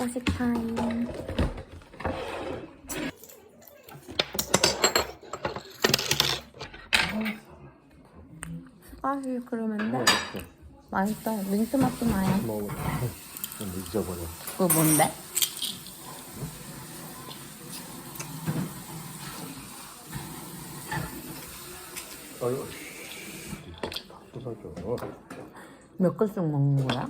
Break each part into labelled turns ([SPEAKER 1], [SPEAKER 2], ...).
[SPEAKER 1] 오십 타임 사실 그러면 맛있어 민트 맛도 나요.
[SPEAKER 2] 뭐, 뭐, 먹어 잊어버려.
[SPEAKER 1] 그거 뭔데?
[SPEAKER 2] 어휴.
[SPEAKER 1] 몇 글씩 먹는 거야?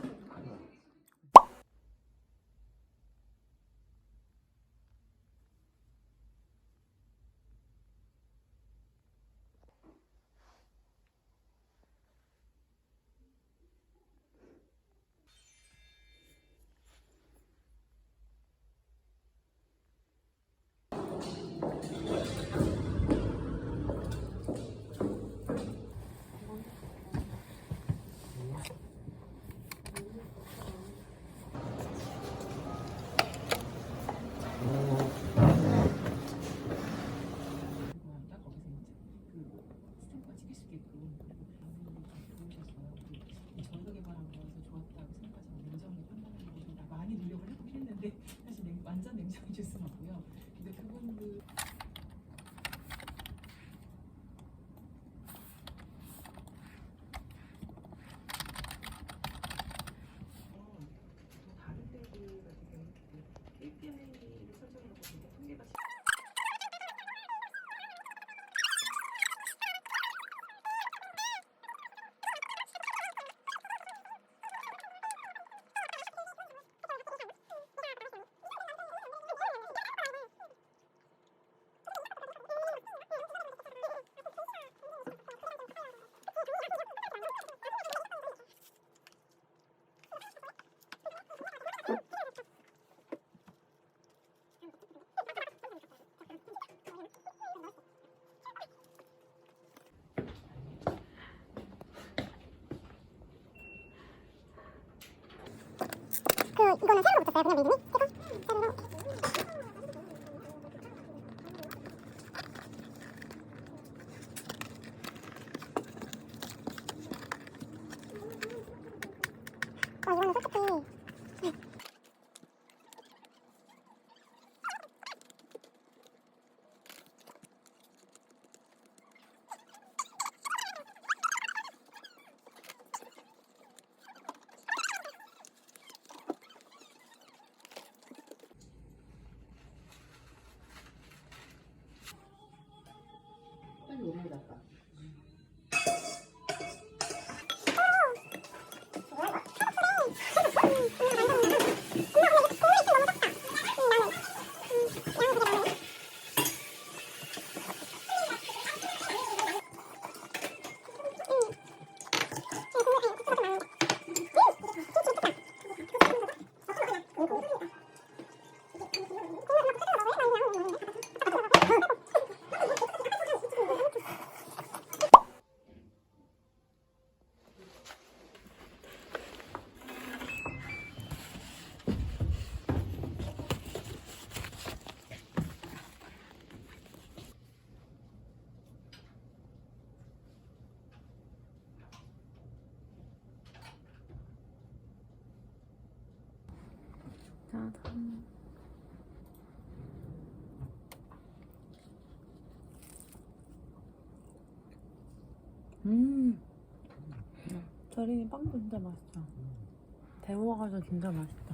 [SPEAKER 3] 이거는 새로 붙였어요. 그냥 민둥이
[SPEAKER 1] 절인 빵 진짜 맛있다. 데워가지고 진짜 맛있다.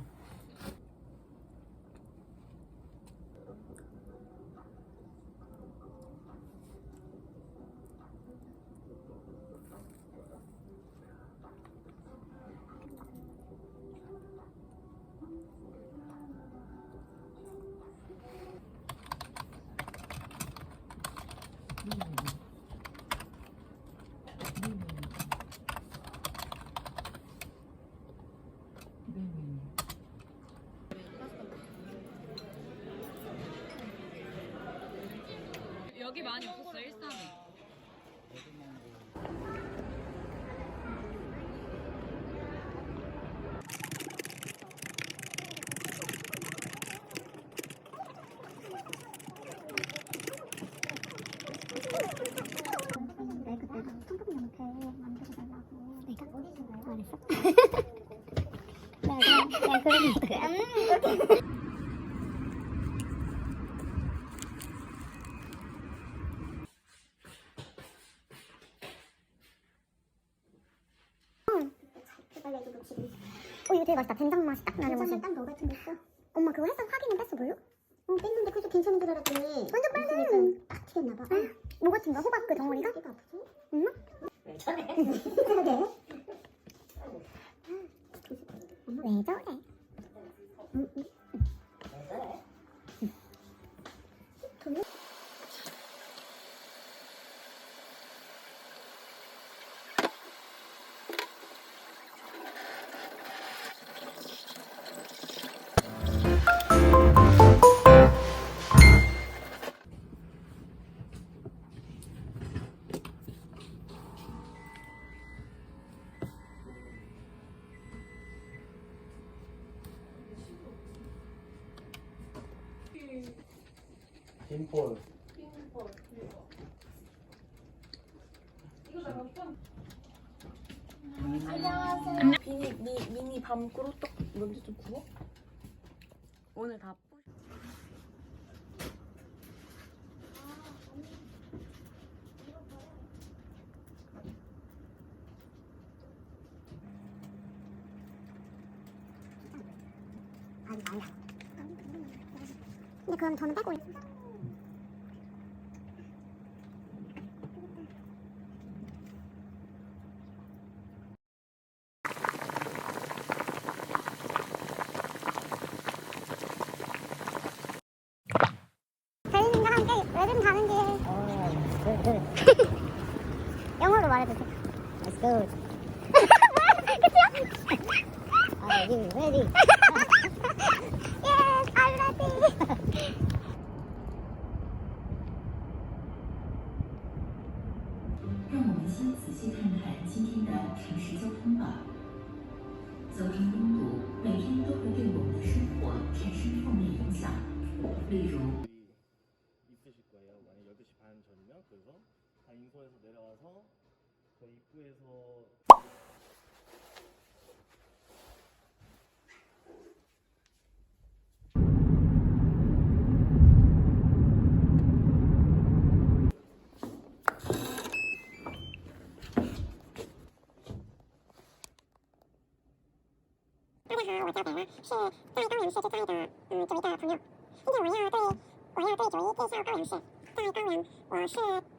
[SPEAKER 4] 맛이 딱 나는 맛이. 딱 너가 좀 냈어. 엄마 그거 해서 확인은 뺐어 별로? 응 뺐는데 그래도 괜찮은 줄 알았더니 완전 빨간. 딱 튀겼나 봐. 뭐 같은 거? 호박 그 덩어리가? 이가 아프지? 응? 왜 저래? 그러게. 왜 저래?
[SPEAKER 1] 미니 밤꾸로떡 먼저 좀 구워? 오늘 다 뿌.
[SPEAKER 4] 아니 아니야. 근데 그럼 저는 빼고 있- 달 Go.
[SPEAKER 5] 저 입구에서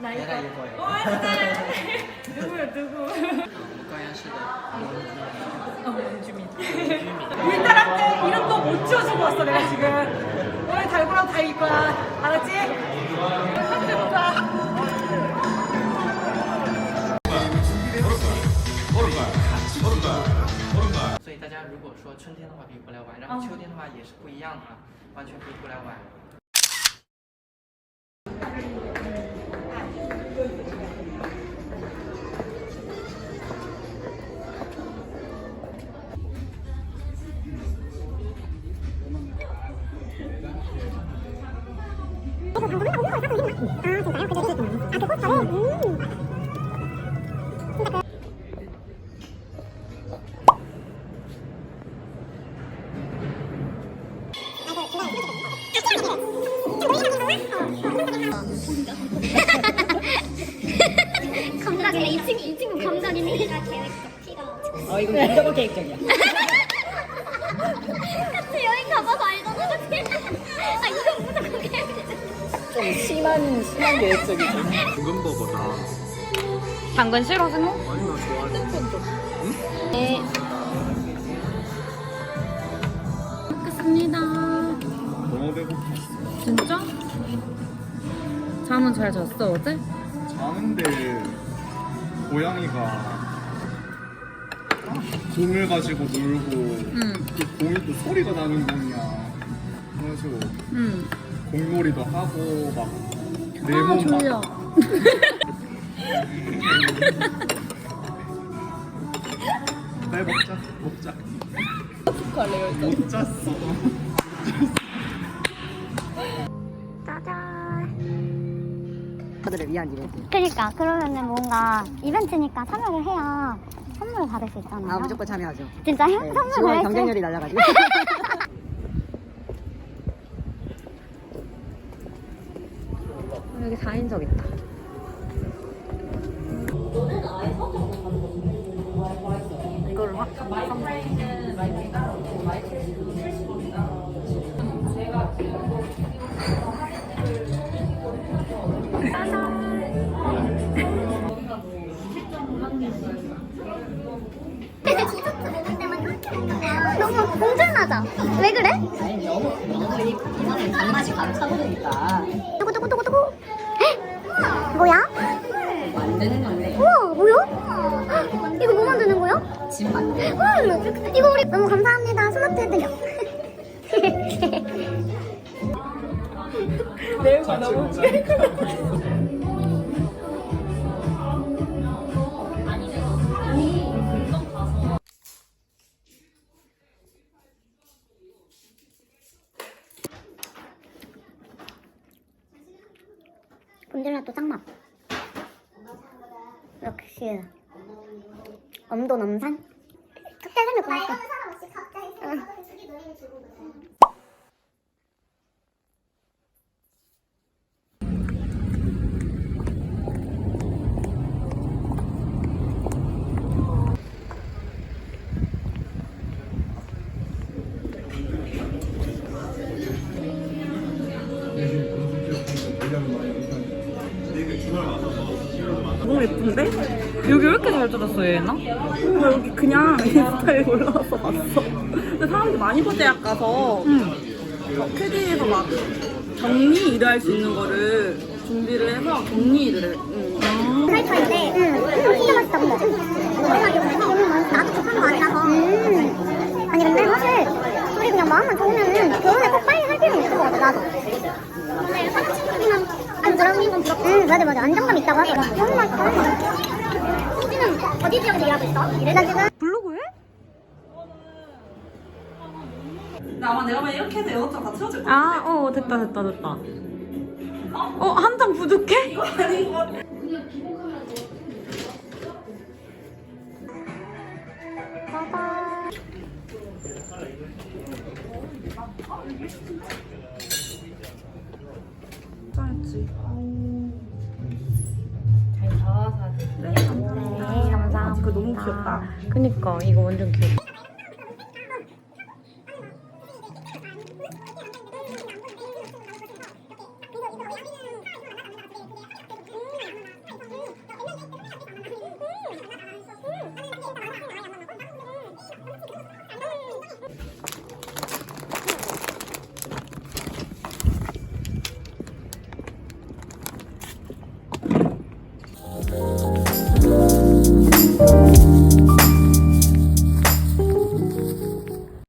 [SPEAKER 6] 나 이거.
[SPEAKER 7] 내가 이거예요.
[SPEAKER 6] 와 진짜. 누구야 누구?
[SPEAKER 7] 우가야시대
[SPEAKER 6] 어 원주민. 우리딸한테 이름도 못 지어주고 왔어 내가 지금. 오늘 달고랑 다 이길 거야. 알았지? 해보자.
[SPEAKER 7] 所以大家如果说春天的话可以过来玩，然后秋天的话也是不一样的啊，完全可以过来玩。
[SPEAKER 4] 감각이네 이 친구 이 친구 감각이네 아 계획적 티가
[SPEAKER 6] 어 이거 무조건 계획적이야.
[SPEAKER 4] 같이 여행 가봐서 알잖아 그치? 아 이건 무조건 계획적
[SPEAKER 6] 좀 심한 심한 계획적이지.
[SPEAKER 5] 당근버거다.
[SPEAKER 1] 당근 싫어 승우?
[SPEAKER 5] 아니 나 좋아하지.
[SPEAKER 1] 네. 먹겠습니다. 잠은 잘 잤어 어제?
[SPEAKER 5] 자는데 고양이가 공을 가지고 놀고
[SPEAKER 1] 응.
[SPEAKER 5] 그 공이 또 소리가 나는 공이야. 그래서
[SPEAKER 1] 응.
[SPEAKER 5] 공놀이도 하고
[SPEAKER 1] 막아
[SPEAKER 5] 내몸
[SPEAKER 1] 졸려.
[SPEAKER 5] 빨리 먹자 먹자.
[SPEAKER 6] 할래요 일단.
[SPEAKER 5] 미쳤어.
[SPEAKER 4] 짜잔.
[SPEAKER 8] 저 위한 이벤트.
[SPEAKER 4] 그러니까 그러면은 뭔가 이벤트니까 참여를 해야 선물을 받을 수 있잖아요.
[SPEAKER 8] 아 무조건 참여하죠.
[SPEAKER 4] 진짜요?
[SPEAKER 8] 네,
[SPEAKER 4] 선물
[SPEAKER 8] 직원
[SPEAKER 4] 왜
[SPEAKER 8] 경쟁률이 낮아가지고.
[SPEAKER 6] 여기 4인석 있다. 내용이 너무
[SPEAKER 4] 본질
[SPEAKER 6] 너무 예쁜데? 여기 왜 이렇게 잘 들었어 얘나? 나 여기 그냥 인스타에 올라와서 봤어. 보대학 가서 어, 캐디에서 막 정리 일을 할 수 있는 거를 준비를 해서 정리 일을 해. 응.
[SPEAKER 4] 응. 진짜 맛있다 근데 마지막에 보면 나도 급한 거 아니라서 음. 아니 근데 사실 우리 그냥 마음만 좋으면은 결혼을 꼭 빨리 할 필요는 있을 것 같아 나도 근데 사람 친구들이랑 아니 그런 건 부럽고 응 맞아 맞아 안정감 있다고 하더라 너무 맛있다 소진은 어디 지역에서 일하고 있어? 나 지금
[SPEAKER 6] 블로그 해?
[SPEAKER 9] 아마 내가 만약 이렇게 해서 여섯 장다 채워질 거야.
[SPEAKER 6] 아, 어, 됐다, 됐다, 됐다. 어, 한장 부족해?
[SPEAKER 4] 네 감사합니다
[SPEAKER 6] 그거 너무 귀엽다. 그니까, 이거 완전 귀엽다.